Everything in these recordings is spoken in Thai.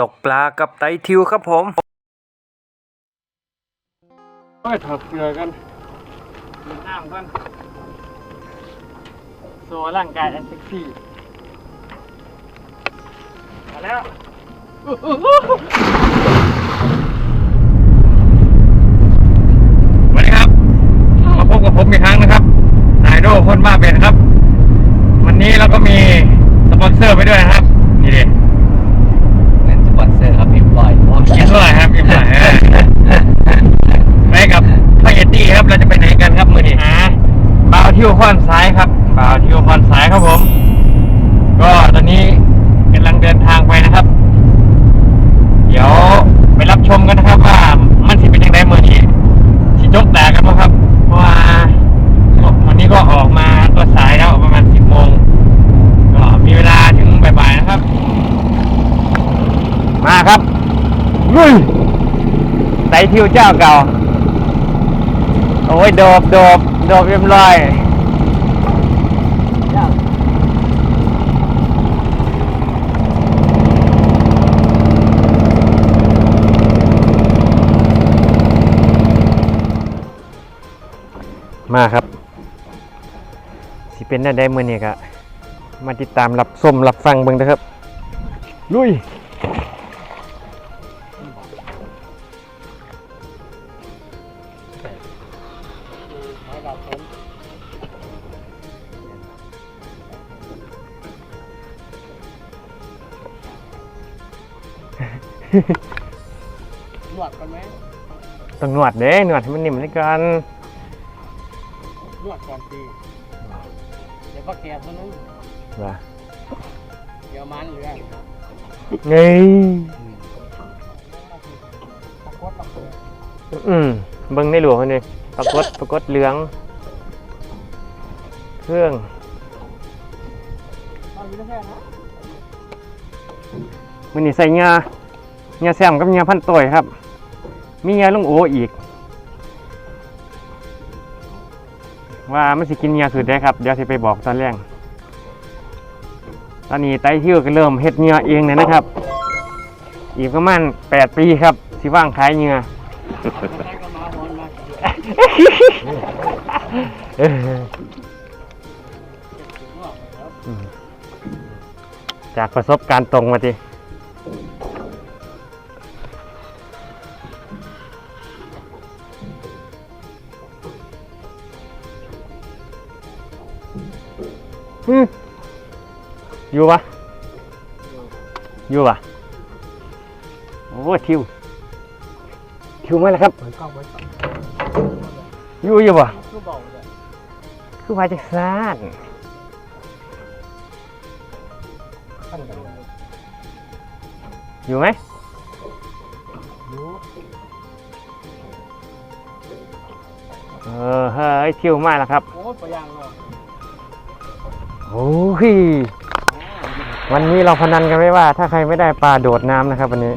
ตกปลากับไตทิวครับผมไปถอดเสื้อกันดื่มน้ำกันโซ่ร่างกายอันเซ็กซี่มาแล้วสวัสดีครับ มาพบกับผมอีกครั้งนะครับนายโดพ่นมาเป็นครับ วันนี้เราก็มีสปอนเซอร์ไปด้วยนะครับ ที่ยวข้อนซ้ายครับบ่าวที่ยวข้อนซ้ายครับผม ก็ตอนนี้กำลังเดินทางไปนะครับ เดี๋ยวไปรับชมกันนะครับว่ามันสิเป็นยังไงเมื่อนี้ชิจกแตกกันมั้งครับ เพราะว่าวันนี้ก็ออกมาก็สายแล้วประมาณสิบโมงก็มีเวลาถึงบ่ายๆนะครับ มาครับลุยไตทิวเจ้าเก่า โอ้ยโดบโดบโดบเรียบร้อย มาครับสิเป็นได้ได้มือนี่กะมาติดตามรับส้มรับฟังเบิ่งนะครับ ลุยนวดกันไหมต้องนวดเด้นวดให้มันนิ่มด้วยกัน นวดก่อนตีเดี๋ยวก็แกะตัวนึงว่าเดี๋ยวมันเหลืองไงตะกดตะกดอืมเบิ่งในหลวงคนนี้ปรากฏปรากฏเหลือง เครื่องเอาอยู่แค่นะมันนี่ใส่เงาเงาแซมกับเงาพันต่อยครับ มีเงาลุงโออีก ว่ามันสิกินเงาสุดได้ครับเดี๋ยวสิไปบอกตอนแรกตอนนี้ไตเที่ยวก็เริ่มเฮ็ดเงาเองเลยนะครับ อีกประมาณ8ปีครับสิว่างขายเงาใช้ก็มาหอนมาจากประสบการณ์ตรงมาที อืมอยู่ปะอยู่ปะโอ้ทิว ทิวมาแล้วครับเปิดกล้องไว้ก่อนอยู่อยู่ปะคือเบาเลยคือมาจากซานขั้นกันอยู่ไหมรู้เออเฮ้ยทิวมาแล้วครับ โอ้ยปยางเนาะ โอ้ยวันนี้เราพนันกันไว้ว่า ถ้าใครไม่ได้ปลาโดดน้ำนะครับ วันนี้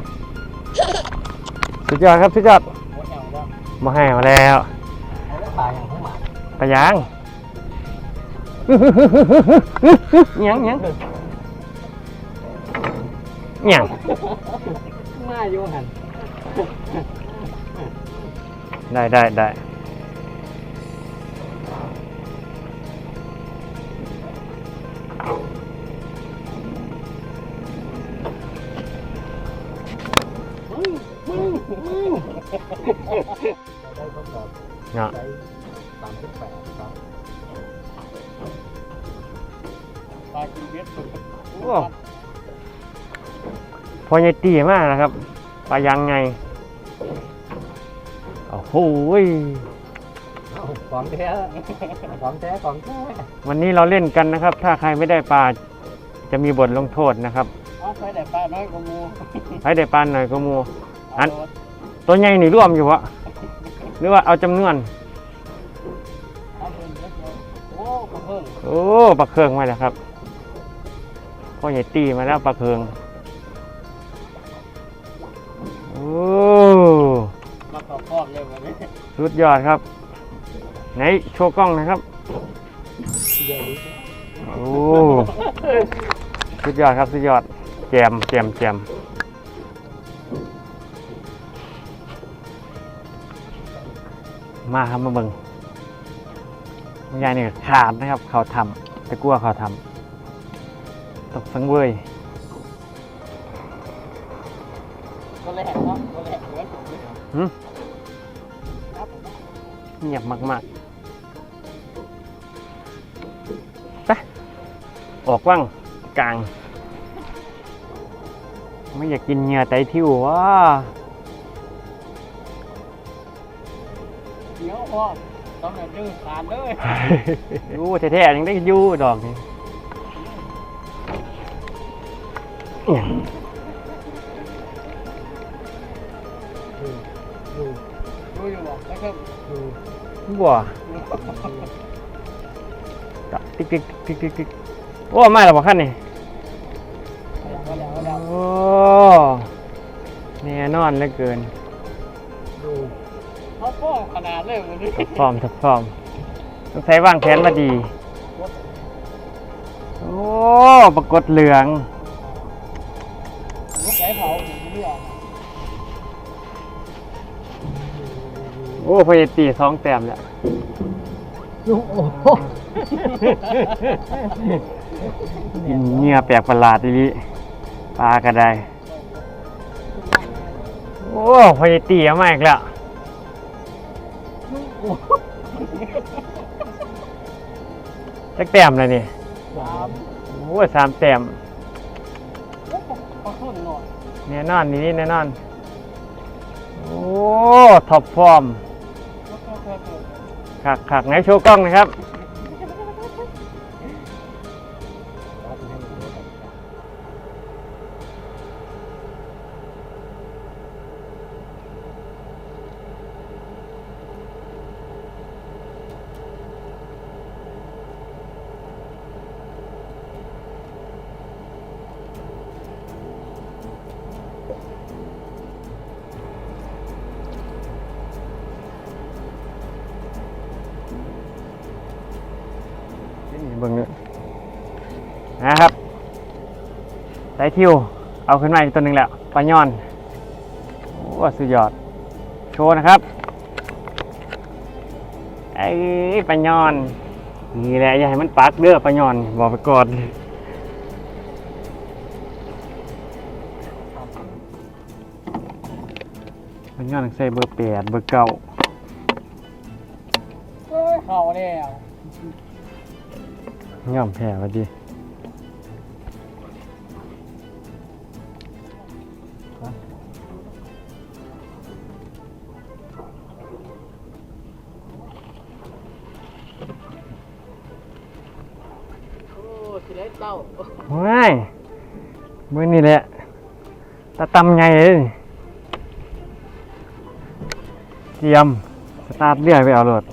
สุดยอดครับสุดยอดโอ้ยอย่างแล้วมาให้มาแล้วเอาแล้วตายอย่างผู้หมาปลายางหยังหยังหยังมาอยู่หันได้ได้ได้ เนาะสามสิบแปดครับปลากินเบ็ดสุดโอ้ พอใหญ่ตีมากนะครับ ปลายางไง โอ้โหยของแท้ของแท้ของแท้วันนี้เราเล่นกันนะครับ ถ้าใครไม่ได้ปลาจะมีบทลงโทษนะครับ เอาใส่แต่ปลาน้อยกว่างูใครได้ปลาหน่อยก็มู อันเอา ตัวใหญ่นี่ร่วมอยู่วะหรือว่าเอาจำนวนเอาเพิ่มเล็กน้อโอ้ปลาเคืองมาแล้วครับพ่อใหญ่ตีมาแล้วปลาเคืองโอ้มาต่อครอบเลยวันนี้สุดยอดครับ ไหนโชว์กล้องนะครับโอ้สุดยอดครับสุดยอดแจมแจมแจม มาครับมาเบิ่งบางอย่างนี่ก็ขาดนะครับ เขาทำแต่กลัวเขาทำตกสังเวยก็แรกเนาะก็แรกเหมือนผมเลยหึครับเงียบมากๆไปออกว่างกลาง ไม่อยากกินเหงื่อไตทิววะ เดี๋ยวพ่อต้องแบบดื้อขาดเลยอยูแท้ๆยังได้อยูดอกนี่อิหยังดูดูอยู่บอกนะครับดูบัวตะติ๊กติ๊กติ๊กติ๊กติ๊กโอ้มาแล้วบ่คันนี่เอาแล้วเอาแล้วโอ้แน่นอนเหลือเกินดูเขา ฟ้องขนาดเลยวันนี้ทับฟอร์มทับฟอร์มต้องใช้วางแผนมาดี โอ้ปรากฏเหลือง ลูกไก่เผาผมไม่ออกโอ้พยตีสองแต้มแล้วโอ้โหกินเหงื่อแปลกประหลาดอีหลีปลากระได้ โอ้พยตีเอามาอีกแล้ว จักแต้มเลยนี่สามโอ้สามแต้มขอโทษหน่อยแน่นอนนี่แน่นอน โอ้ท็อปฟอร์มขอโทษขอโทษขักขักไหนโชว์กล้องนะครับ ทิว เอาขึ้นมาอีกตัวหนึ่งแล้วปลาย่อนโอ้สุดยอด โชว์นะครับไอ้ปลาย่อน นี่แหละอย่าให้มันปักเด้อปลาย่อน บอกไปก่อนปลาย่อนใส่เบอร์แปดเบอร์เก้าเอ้ยเข่าแล้วย่อมแพ้มาดี ตาตำไงเลยเตรียมสตาร์ทเรือไปเอารถ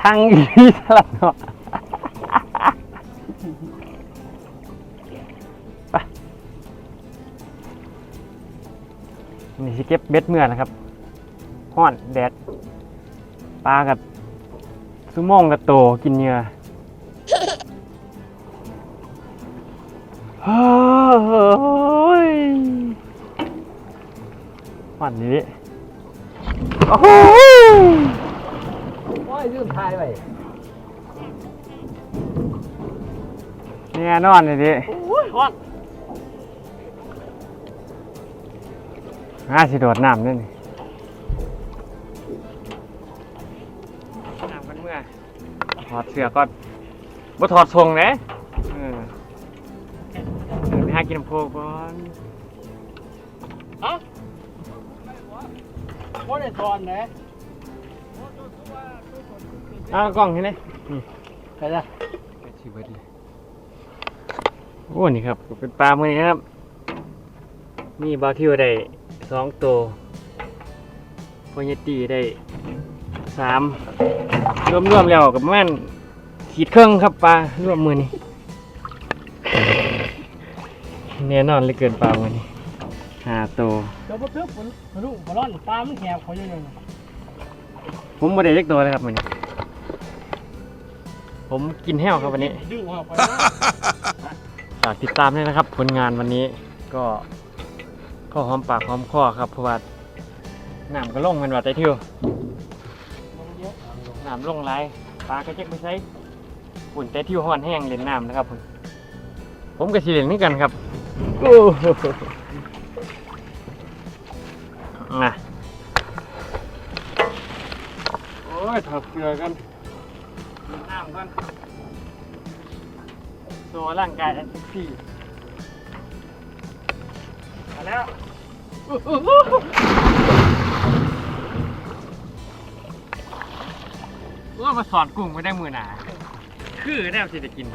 ทางอีสลับเนาะไปนี่สิเก็บเบ็ดเมื่อนะครับห้อนแดดปลากับซุโมงกับโตกินเหงื่อ วันนี้โอ้โหโอ้ยลืมทายไปแน่นอนเลยดิโอ้ยฮอตน่าสิโดดน้ำนี่น้ำมันเมื่อถอดเสื้อก็บ่ถอดทรงนะากินน้ำโคกก่อนฮะว่าได้ตอนไหนเอากล้องที่ไหนนี่ไปละชีวิตเลยโอ้นี่ครับเป็นปลาเมื่อนี้ครับมีบาทิวได้สองตัวโพยตีได้สามรวมรวมๆแล้วกับประมันขีดเครื่องครับปลารวมมือนี่ แน่นอนเลยเกินปลามือนี่ห้าตัวเดี๋ยวมาเทือกฝนฝนลูกฝนร้อนปลามันแหบเขาอยู่เลยผมไม่ได้เล็กตัวเลยครับมือนี้ ผมกินแห้วครับวันนี้ดึงออกไปนะฝากติดตามด้วยนะครับ ผลงานวันนี้ก็ข้อหอมปากหอมคอครับเพราะว่าน้ำก็ลงแมันว่าแต่ทิวลงเยอะน้ำลงไหลายปลาก็จะไปใช้ฝุ่นแต่ทิวห้อนแห้งเล่นน้ำนะครับผมผมก็สิเล่นนี่กันครับ โอ้โหอะโอ้ยถอดเกลือกันเล่นน้ำกันตัวร่างกายอันเซ็กซี่มาแล้วว่ามาสอนกุ้งไม่ได้มือหนา คือแนวสิจะกิน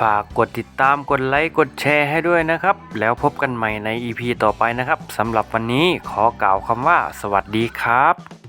ฝากกดติดตามกดไลค์กดแชร์ให้ด้วยนะครับ แล้วพบกันใหม่ใน EP ต่อไปนะครับสำหรับวันนี้ขอกล่าวคำว่า สวัสดีครับ